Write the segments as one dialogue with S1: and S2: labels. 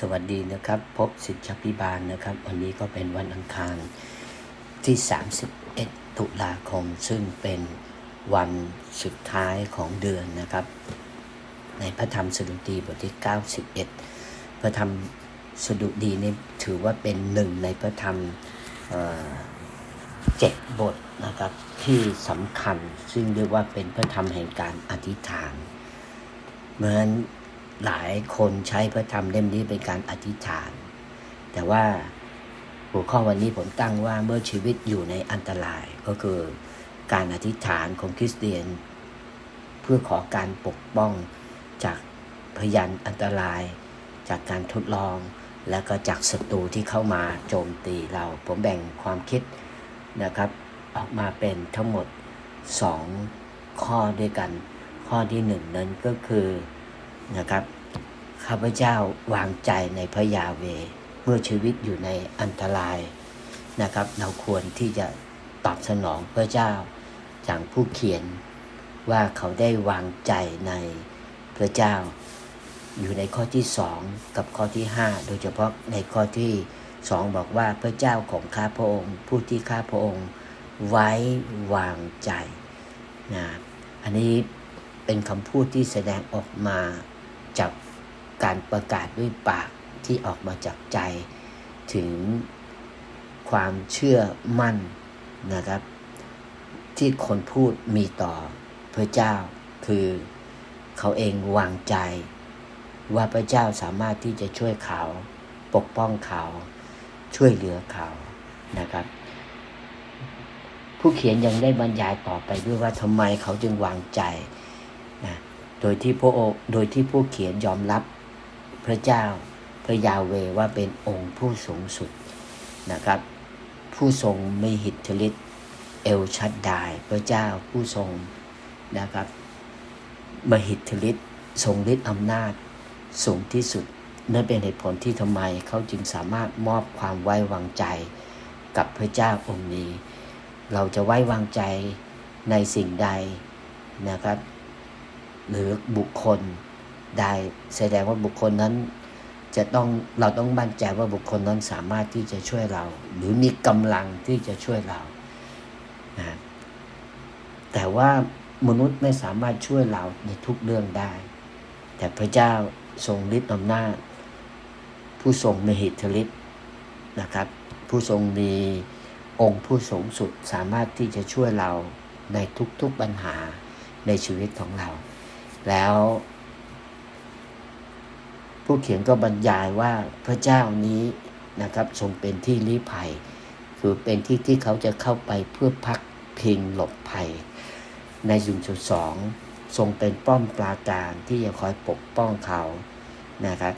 S1: สวัสดีนะครับ พบสิทธิพิบาลนะครับ วันนี้ก็เป็นวันอังคารที่ 31 ตุลาคม ซึ่งเป็นวันสุดท้ายของเดือนนะครับ ในพระธรรมสดุดีบทที่ 91 พระธรรมสดุดีนี่ถือว่าเป็นหนึ่งในพระธรรมเอ่อเจ็ดบทนะครับที่สำคัญซึ่งเรียกว่าเป็นพระธรรมแห่งการอธิษฐาน เหมือน หลายคนใช้พระธรรมเล่มนี้เป็นการอธิษฐาน แต่ว่าหัวข้อวันนี้ผมตั้งว่าเมื่อชีวิตอยู่ในอันตรายก็คือการอธิษฐานของคริสเตียน เพื่อขอการปกป้องจากพยันอันตราย จากการทดลอง และก็จากศัตรูที่เข้ามาโจมตีเรา ผมแบ่งความคิดนะครับ ออกมาเป็นทั้งหมด 2 ข้อด้วยกัน ข้อที่หนึ่งนั้นก็คือ นะครับข้าพเจ้าวางใจในพระยาเว เมื่อชีวิตอยู่ในอันตรายนะครับ เราควรที่จะตอบสนองพระเจ้าอย่างผู้เขียนว่าเขาได้วางใจในพระเจ้า อยู่ในข้อที่สองกับข้อที่ห้าโดยเฉพาะในข้อที่สองบอกว่าพระเจ้าของข้าพระองค์ ผู้ที่ข้าพระองค์ไว้วางใจนะอันนี้เป็นคำพูดที่แสดงออกมา จากการประกาศด้วยปากที่ออกมาจากใจ ถึงความเชื่อมั่นนะครับ ที่คนพูดมีต่อพระเจ้า คือเขาเองวางใจ ว่าพระเจ้าสามารถที่จะช่วยเขา ปกป้องเขา ช่วยเหลือเขานะครับ ผู้เขียนยังได้บรรยายต่อไปด้วยว่าทำไมเขาจึงวางใจ โดยที่พระองค์โดยที่ผู้เขียนยอมรับพระเจ้าพระยาเวว่าเป็นองค์ผู้สูงสุดนะครับ ผู้ทรงมีหิทธิฤทธิ์เอลชัดดายพระเจ้าผู้ทรงนะครับมหิทธิฤทธิ์ทรงฤทธิ์อำนาจสูงที่สุดนั่นเป็นเหตุผลที่ทำไมเขาจึงสามารถมอบความไว้วางใจกับพระเจ้าองค์นี้ เราจะไว้วางใจในสิ่งใดนะครับ หรือบุคคลใดแสดงว่าบุคคลนั้นจะต้องเราต้องมั่นใจว่าบุคคลนั้นสามารถที่จะช่วยเรา หรือมีกำลังที่จะช่วยเรานะแต่ว่ามนุษย์ไม่สามารถช่วยเราในทุกเรื่องได้ แต่พระเจ้าทรงฤทธิ์อำนาจ ผู้ทรงมหิทธิฤทธิ์นะครับ ผู้ทรงมีองค์ผู้สูงสุดสามารถที่จะช่วยเราในทุกๆปัญหาในชีวิตของเรา แล้วผู้เขียนก็บรรยายว่าพระเจ้านี้นะครับทรงเป็นที่ลี้ภัย คือเป็นที่ที่เขาจะเข้าไปเพื่อพักพิงหลบภัย ในจุดสองทรงเป็นป้อมปราการที่จะคอยปกป้องเขานะครับ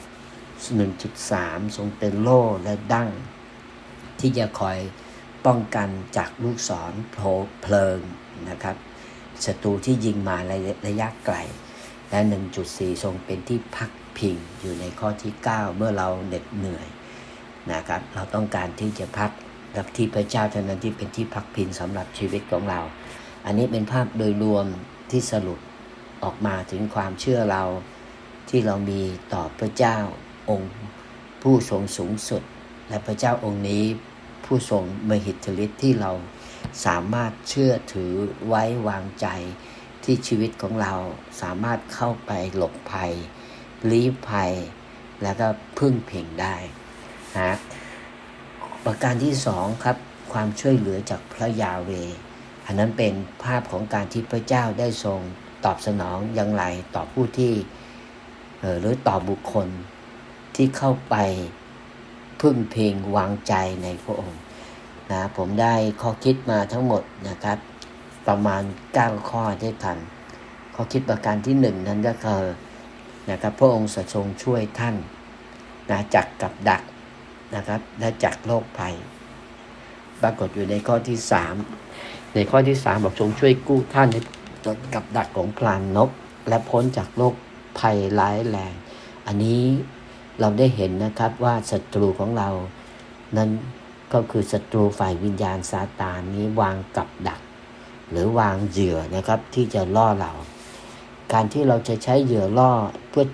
S1: 1.3 ทรงเป็นโล่และดั้ง ที่จะคอยป้องกันจากลูกศรโผลเพลิงนะครับศัตรูที่ยิงมาระยะไกล และ 1.4 ทรงเป็นที่พักพิงอยู่ในข้อที่ 9 เมื่อเราเหน็ดเหนื่อยนะครับเราต้องการที่จะพักกับที่พระเจ้าเท่านั้นที่เป็นที่พักพิงสำหรับชีวิตของเรา อันนี้เป็นภาพโดยรวมที่สรุปออกมาถึงความเชื่อเราที่เรามีต่อพระเจ้าองค์ผู้ทรงสูงสุด และพระเจ้าองค์นี้ผู้ทรงมหิทธิฤทธิ์ที่เราสามารถเชื่อถือไว้วางใจ ที่ชีวิตของเราสามารถเข้าไปหลบภัยลี้ภัย แล้วก็พึ่งเพิงได้นะประการที่สองครับ ความช่วยเหลือจากพระยาเว อันนั้นเป็นภาพของการที่พระเจ้าได้ทรงตอบสนองอย่างไรต่อผู้ที่หรือต่อบุคคลที่เข้าไปพึ่งเพงวางใจในพระองค์นะผมได้ข้อคิดมาทั้งหมดนะครับ ประมาณ 9 ข้อด้วยกันข้อคิดประการที่หนึ่งนั้นก็คือนะครับพระองค์ทรงช่วยท่านนะจากกับดักนะครับและจากโรคภัย ปรากฏอยู่ในข้อที่สามในข้อที่สามบอกทรงช่วยกู้ท่านจนกับดักของพลานนก และพ้นจากโรคภัยร้ายแรง อันนี้เราได้เห็นนะครับว่าศัตรูของเรานั้นก็คือศัตรูฝ่ายวิญญาณซาตานนี้วางกับดัก หรือวางเหยื่อนะครับที่จะล่อเรา การที่เราจะใช้เหยื่อล่อเพื่อ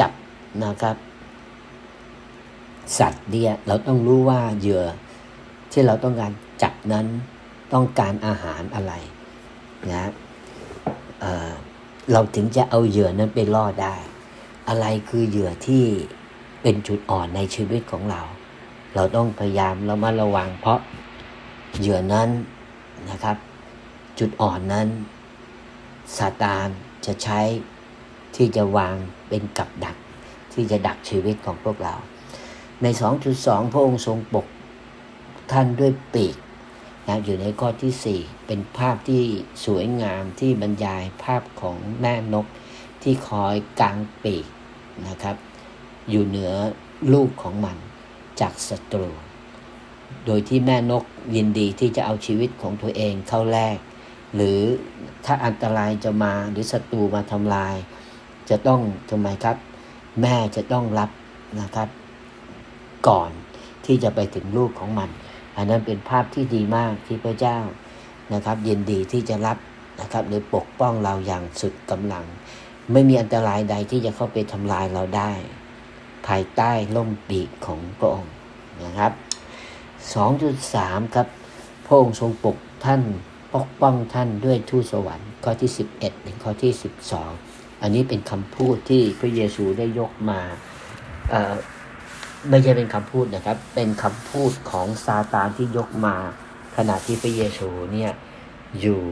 S1: จับนะครับ สัตว์เนี่ยเราต้องรู้ว่าเหยื่อที่เราต้องการจับนั้นต้องการอาหารอะไรนะเเราถึงจะเอาเหยื่อนั้นไปล่อได้ อะไรคือเหยื่อที่เป็นจุดอ่อนในชีวิตของเรา เราต้องพยายามเรามาระวังเพราะเหยื่อนั้นนะครับ จุดอ่อนนั้นซาตานจะใช้ที่จะวางเป็นกับดัก ที่จะดักชีวิตของพวกเรา ใน 2.2 พระองค์ทรงปกท่านด้วยปีกนะอยู่ในข้อที่ 4 เป็นภาพที่สวยงามที่บรรยายภาพของแม่นกที่คอยกางปีกนะครับ อยู่เหนือลูกของมันจากศัตรู โดยที่แม่นกยินดีที่จะเอาชีวิตของตัวเองเข้าแลก หรือถ้าอันตรายจะมาหรือศัตรูมาทำลาย จะต้องทำไมครับ แม่จะต้องรับนะครับ ก่อนที่จะไปถึงลูกของมัน อันนั้นเป็นภาพที่ดีมากที่พระเจ้านะครับยินดีที่จะรับนะครับหรือปกป้องเราอย่างสุดกำลัง ไม่มีอันตรายใดที่จะเข้าไปทำลายเราได้ ภายใต้ล่มปีกของพระองค์นะครับ 2.3 ครับพระองค์ทรงปกท่าน ปกป้องท่านด้วยทูตสวรรค์ข้อที่ 11 ถึงข้อที่ 12 อันนี้เป็นคำพูดที่พระเยซูได้ยกมาไม่ใช่เป็นคำพูดนะครับ เป็นคำพูดของซาตานที่ยกมาขณะที่พระเยซูเนี่ยอยู่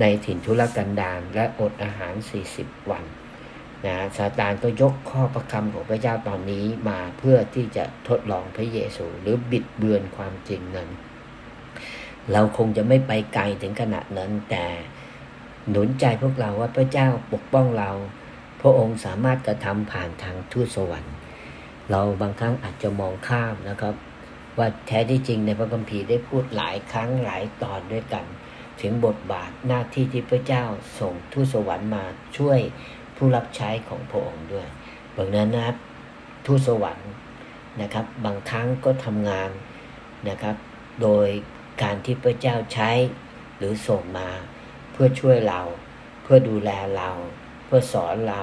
S1: ในถิ่นทุรกันดารและอดอาหาร 40 วันนะซาตานก็ยกข้อประคำของพระเจ้าตอนนี้มาเพื่อที่จะทดลองพระเยซู หรือบิดเบือนความจริงนั้น เราคงจะไม่ไปไกลถึงขนาดนั้น แต่หนุนใจพวกเราว่าพระเจ้าปกป้องเรา พระองค์สามารถกระทำผ่านทางทูตสวรรค์ เราบางครั้งอาจจะมองข้ามนะครับ ว่าแท้ที่จริงในพระคัมภีร์ได้พูดหลายครั้งหลายตอนด้วยกัน ถึงบทบาทหน้าที่ที่พระเจ้าส่งทูตสวรรค์มาช่วยผู้รับใช้ของพระองค์ด้วยบางนั้นนะครับทูตสวรรค์นะครับ บางครั้งก็ทำงานนะครับ โดย การที่พระเจ้าใช้หรือส่งมา เพื่อช่วยเรา เพื่อดูแลเรา เพื่อสอนเรา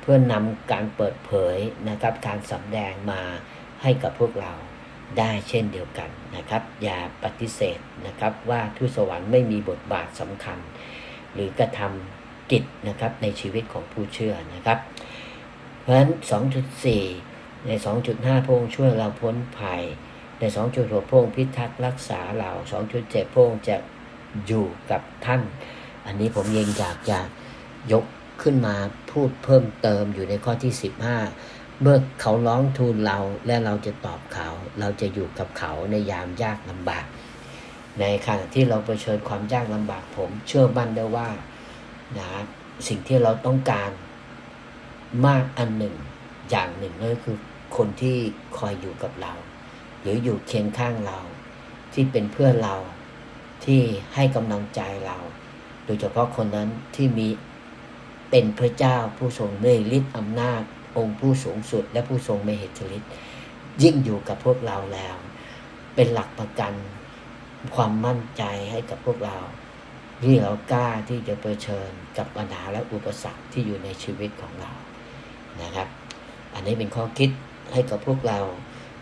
S1: เพื่อนำการเปิดเผยนะครับ การสำแดงมาให้กับพวกเราได้เช่นเดียวกันนะครับ อย่าปฏิเสธนะครับว่าทูตสวรรค์ไม่มีบทบาทสำคัญ หรือกระทำกิจนะครับในชีวิตของผู้เชื่อนะครับ เพราะฉะนั้น 2.4 ใน 2.5 พระองค์ช่วยเราพ้นภัย ใน 2.6 พระองค์พิทักษ์รักษาเรา 2.7 พระองค์จะอยู่กับท่าน อันนี้ผมยังอยากจะยกขึ้นมาพูดเพิ่มเติมอยู่ในข้อที่ 15 เมื่อเขาร้องทูลเราและเราจะตอบเขา เราจะอยู่กับเขาในยามยากลำบาก ในขณะที่เราเผชิญความยากลำบากผม เชื่อมั่นได้ว่านะสิ่งที่เราต้องการมากอันหนึ่งอย่างหนึ่งนั่นก็คือคนที่คอยอยู่กับเรา หรืออยู่เคียงข้างเรา ที่เป็นเพื่อนเราที่ให้กำลังใจเรา โดยเฉพาะคนนั้นที่มีเป็นพระเจ้าผู้ทรงเนยฤทธิ์อำนาจ องค์ผู้สูงสุด และผู้ทรงเมเหตฤทธิ์ยิ่งอยู่กับพวกเราแล้ว เป็นหลักประกันความมั่นใจให้กับพวกเราที่เรากล้าที่จะเผชิญกับปัญหาและอุปสรรคที่อยู่ในชีวิตของเรานะครับ อันนี้เป็นข้อคิดให้กับพวกเรา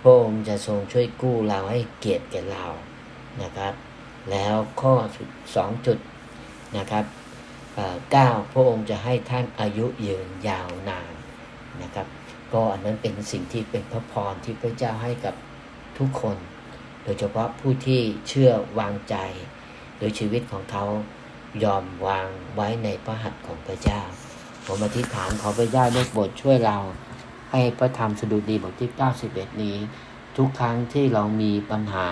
S1: พระองค์จะทรงช่วยกู้เราให้เกียรติแก่เรานะครับ แล้วข้อสองจุดนะครับเก้าพระองค์จะให้ท่านอายุยืนยาวนานนะครับ ก็อันนั้นเป็นสิ่งที่เป็นพระพรที่พระเจ้าให้กับทุกคน โดยเฉพาะผู้ที่เชื่อวางใจ โดยชีวิตของเขายอมวางไว้ในพระหัตถ์ของพระเจ้า ผมอธิษฐานขอพระเจ้าได้โปรดช่วยเรา ให้พระธรรมสดุดีบทที่ 91 นี้ ทุกครั้งที่เรามีปัญหา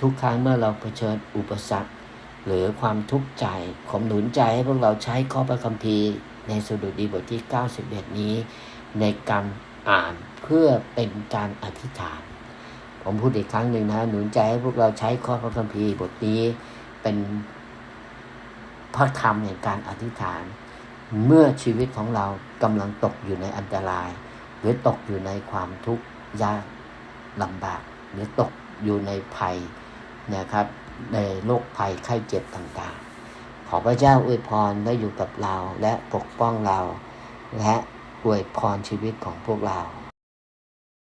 S1: ทุกครั้งเมื่อเราเผชิญอุปสรรค หรือความทุกข์ใจผมหนุนใจให้พวกเราใช้ข้อพระคัมภีร์ ในสดุดีบทที่ 91 นี้ ในการอ่านเพื่อเป็นการอธิษฐาน ผมพูดอีกครั้งหนึ่งนะหนุนใจให้พวกเราใช้ข้อพระคัมภีร์บทนี้เป็นพระธรรมในการอธิษฐาน เมื่อชีวิตของเรากำลังตกอยู่ในอันตราย หรือตกอยู่ในความทุกข์ยากลำบาก หรือตกอยู่ในภัยนะครับ ในโรคภัยไข้เจ็บต่างๆ ขอพระเจ้าอวยพรได้อยู่กับเราและปกป้องเรา และอวยพรชีวิตของพวกเรา